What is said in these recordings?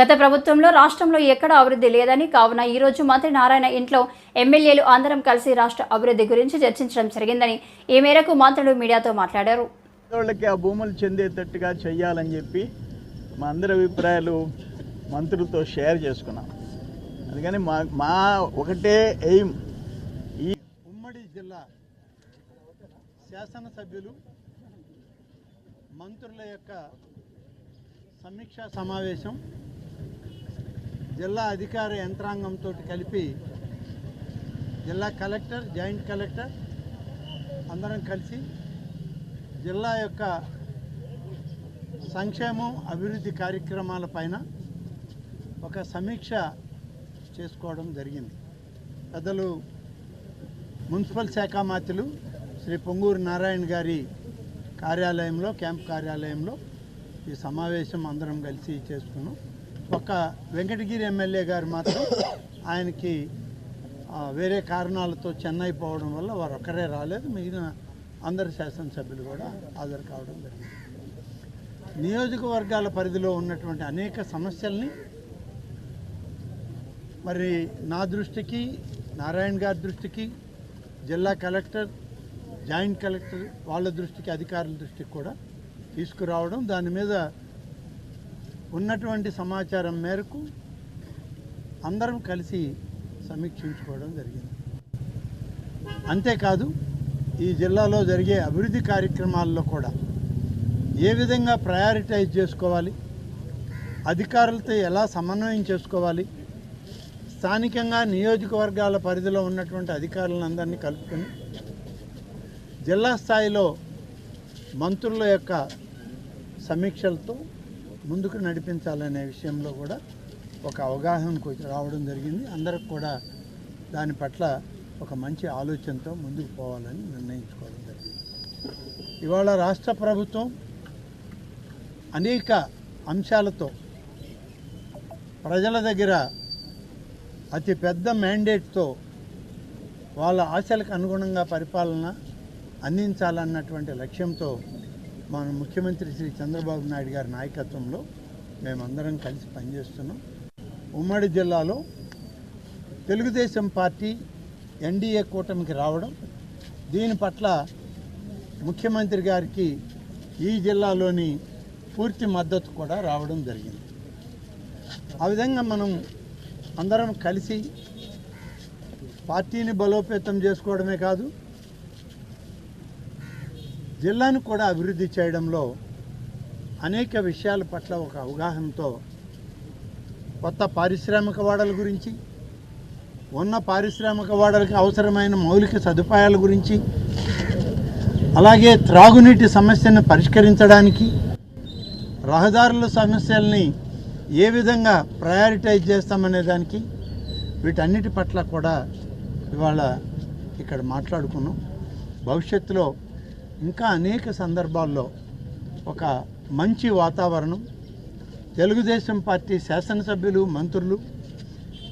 గత ప్రభుత్వంలో రాష్ట్రంలో ఎక్కడ అభివృద్ధి లేదని కావున ఈ రోజు మంత్రి నారాయణ ఇంట్లో ఎమ్మెల్యేలు అందరం కలిసి రాష్ట్ర అభివృద్ధి గురించి చర్చించడం జరిగిందని ఈ మేరకు మంత్రులు మీడియాతో మాట్లాడారు. ఆ భూములు చెందేటట్టుగా చెయ్యాలని చెప్పి మా అందరి అభిప్రాయాలు మంత్రులతో షేర్ చేసుకున్నాం. అందుకని మా మా ఒకటే ఎయిమ్ ఈ ఉమ్మడి జిల్లా శాసనసభ్యులు మంత్రుల యొక్క సమీక్షా సమావేశం జిల్లా అధికార యంత్రాంగంతో కలిపి జిల్లా కలెక్టర్ జాయింట్ కలెక్టర్ అందరం కలిసి జిల్లా యొక్క సంక్షేమం అభివృద్ధి కార్యక్రమాల పైన ఒక సమీక్ష చేసుకోవడం జరిగింది. పెద్దలు మున్సిపల్ శాఖ మాత్రులు శ్రీ పొంగూరు నారాయణ గారి కార్యాలయంలో క్యాంప్ కార్యాలయంలో ఈ సమావేశం అందరం కలిసి చేసుకున్నాం. ఒక వెంకటగిరి ఎమ్మెల్యే గారు మాత్రం ఆయనకి వేరే కారణాలతో చెన్నై పోవడం వల్ల వారు ఒక్కరే రాలేదు. మిగిలిన అందరు శాసనసభ్యులు కూడా హాజరు కావడం జరిగింది. నియోజకవర్గాల పరిధిలో ఉన్నటువంటి అనేక సమస్యల్ని మరి నా దృష్టికి నారాయణ గారి దృష్టికి జిల్లా కలెక్టర్ జాయింట్ కలెక్టర్ వాళ్ళ దృష్టికి అధికారుల దృష్టికి కూడా తీసుకురావడం దాని మీద ఉన్నటువంటి సమాచారం మేరకు అందరం కలిసి సమీక్షించుకోవడం జరిగింది. అంతేకాదు ఈ జిల్లాలో జరిగే అభివృద్ధి కార్యక్రమాల్లో కూడా ఏ విధంగా ప్రయారిటైజ్ చేసుకోవాలి అధికారులతో ఎలా సమన్వయం చేసుకోవాలి స్థానికంగా నియోజకవర్గాల పరిధిలో ఉన్నటువంటి అధికారులను అందరినీ కలుపుకొని జిల్లా స్థాయిలో మంత్రుల యొక్క సమీక్షలతో ముందుకు నడిపించాలనే విషయంలో కూడా ఒక అవగాహనకు రావడం జరిగింది. అందరికి కూడా దాని పట్ల ఒక మంచి ఆలోచనతో ముందుకు పోవాలని నిర్ణయించుకోవడం జరిగింది. ఇవాళ రాష్ట్ర ప్రభుత్వం అనేక అంశాలతో ప్రజల దగ్గర అతి పెద్ద మ్యాండేట్తో వాళ్ళ ఆశలకు అనుగుణంగా పరిపాలన అందించాలన్నటువంటి లక్ష్యంతో మన ముఖ్యమంత్రి శ్రీ చంద్రబాబు నాయుడు గారి నాయకత్వంలో మేమందరం కలిసి పనిచేస్తున్నాం. ఉమ్మడి జిల్లాలో తెలుగుదేశం పార్టీ ఎన్డీఏ కూటమికి రావడం దీని పట్ల ముఖ్యమంత్రి గారికి ఈ జిల్లాలోని పూర్తి మద్దతు కూడా రావడం జరిగింది. ఆ విధంగా మనం అందరం కలిసి పార్టీని బలోపేతం చేసుకోవడమే కాదు జిల్లాను కూడా అభివృద్ధి చేయడంలో అనేక విషయాల పట్ల ఒక అవగాహనతో కొత్త పారిశ్రామిక వాడల గురించి ఉన్న పారిశ్రామిక వాడలకి అవసరమైన మౌలిక సదుపాయాల గురించి అలాగే త్రాగునీటి సమస్యను పరిష్కరించడానికి రహదారుల సమస్యల్ని ఏ విధంగా ప్రయారిటైజ్ చేస్తామనే దానికి వీటన్నిటి పట్ల కూడా ఇవాళ ఇక్కడ మాట్లాడుకున్నాం. భవిష్యత్తులో ఇంకా అనేక సందర్భాల్లో ఒక మంచి వాతావరణం తెలుగుదేశం పార్టీ శాసనసభ్యులు మంత్రులు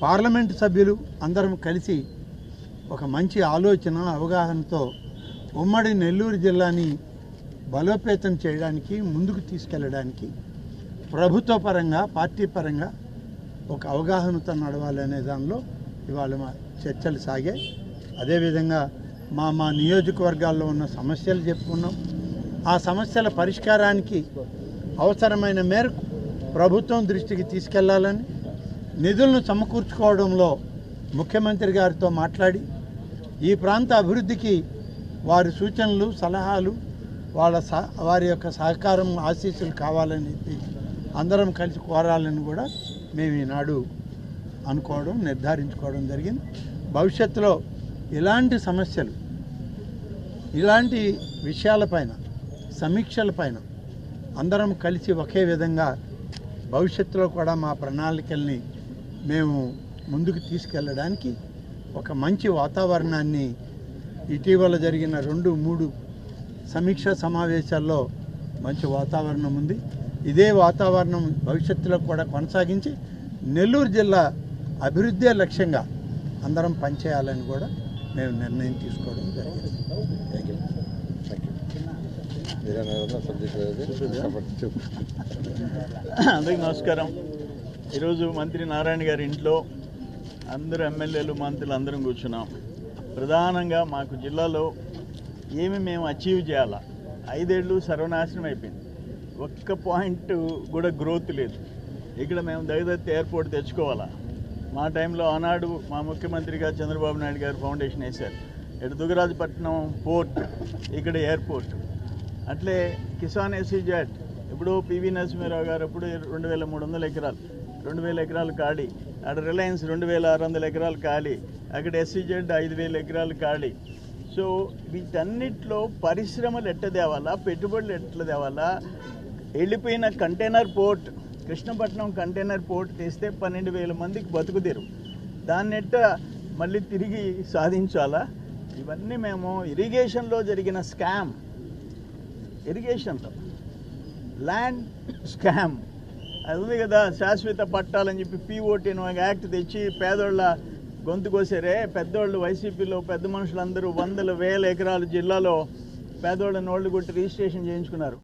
పార్లమెంటు సభ్యులు అందరం కలిసి ఒక మంచి ఆలోచన అవగాహనతో ఉమ్మడి నెల్లూరు జిల్లాని బలోపేతం చేయడానికి ముందుకు తీసుకెళ్ళడానికి ప్రభుత్వ పరంగా పార్టీ పరంగా ఒక అవగాహనతో నడవాలనే దానిలో ఇవాళ మా చర్చలు సాగాయి. అదేవిధంగా మా మా నియోజకవర్గాల్లో ఉన్న సమస్యలు చెప్పుకున్నాం. ఆ సమస్యల పరిష్కారానికి అవసరమైన మేరకు ప్రభుత్వం దృష్టికి తీసుకెళ్ళాలని నిధులను సమకూర్చుకోవడంలో ముఖ్యమంత్రి గారితో మాట్లాడి ఈ ప్రాంత అభివృద్ధికి వారి సూచనలు సలహాలు వాళ్ళ సహ వారి యొక్క సహకారం ఆశీస్సులు కావాలని చెప్పి అందరం కలిసి కోరాలని కూడా మేము ఈనాడు అనుకోవడం నిర్ధారించుకోవడం జరిగింది. భవిష్యత్తులో ఇలాంటి సమస్యలు ఇలాంటి విషయాలపైన సమీక్షలపైన అందరం కలిసి ఒకే విధంగా భవిష్యత్తులో కూడా మా ప్రణాళికల్ని మేము ముందుకు తీసుకెళ్ళడానికి ఒక మంచి వాతావరణాన్ని ఇటీవల జరిగిన రెండు మూడు సమీక్షా సమావేశాల్లో మంచి వాతావరణం ఉంది. ఇదే వాతావరణం భవిష్యత్తులో కూడా కొనసాగించి నెల్లూరు జిల్లా అభివృద్ధే లక్ష్యంగా అందరం పనిచేయాలని కూడా మేము నిర్ణయం తీసుకోవడం జరిగింది. థ్యాంక్ యూ థ్యాంక్ అందరికీ నమస్కారం. ఈరోజు మంత్రి నారాయణ గారి ఇంట్లో అందరు ఎమ్మెల్యేలు మంత్రులు అందరం కూర్చున్నాం. ప్రధానంగా మాకు జిల్లాలో ఏమి మేము అచీవ్ చేయాలా? ఐదేళ్ళు సర్వనాశనం అయిపోయింది. ఒక్క పాయింట్ కూడా గ్రోత్ లేదు. ఇక్కడ మేము దగదత్తి ఎయిర్పోర్ట్ తెచ్చుకోవాలా? మా టైంలో ఆనాడు మా ముఖ్యమంత్రిగా చంద్రబాబు నాయుడు గారు ఫౌండేషన్ వేశారు. ఇటు దుగరాజపట్నం పోర్ట్ ఇక్కడ ఎయిర్పోర్ట్. అట్లే కిసాన్ ఎస్సీజెడ్ ఇప్పుడు పివి నరసింహారావు గారు అప్పుడు రెండు వేల మూడు వందల ఎకరాలు రెండు వేల ఎకరాలు ఖాళీ. అక్కడ రిలయన్స్ రెండు వేల ఆరు వందల ఎకరాలు ఖాళీ. అక్కడ ఎస్సీజెడ్ ఐదు వేల ఎకరాలు ఖాళీ. సో వీటన్నిటిలో పరిశ్రమలు ఎట్ట తేవాలా పెట్టుబడులు ఎట్లా తేవాలా? వెళ్ళిపోయిన container port Krishnapatnam container port తెస్తే పన్నెండు వేల మందికి బతుకుదేరు దాన్ని ఎట్ట మళ్ళీ తిరిగి సాధించాలా? ఇవన్నీ మేము ఇరిగేషన్లో జరిగిన స్కామ్. ఇరిగేషన్లో land scam. అది ఉంది కదా శాశ్వత పట్టాలని చెప్పి పీఓటీ యాక్ట్ తెచ్చి పేదోళ్ళ గొంతు కోసారే పెద్దోళ్ళు వైసీపీలో పెద్ద మనుషులందరూ వందల వేల ఎకరాలు జిల్లాలో పేదోళ్ళ నోళ్ళు కొట్టి రిజిస్ట్రేషన్ చేయించుకున్నారు.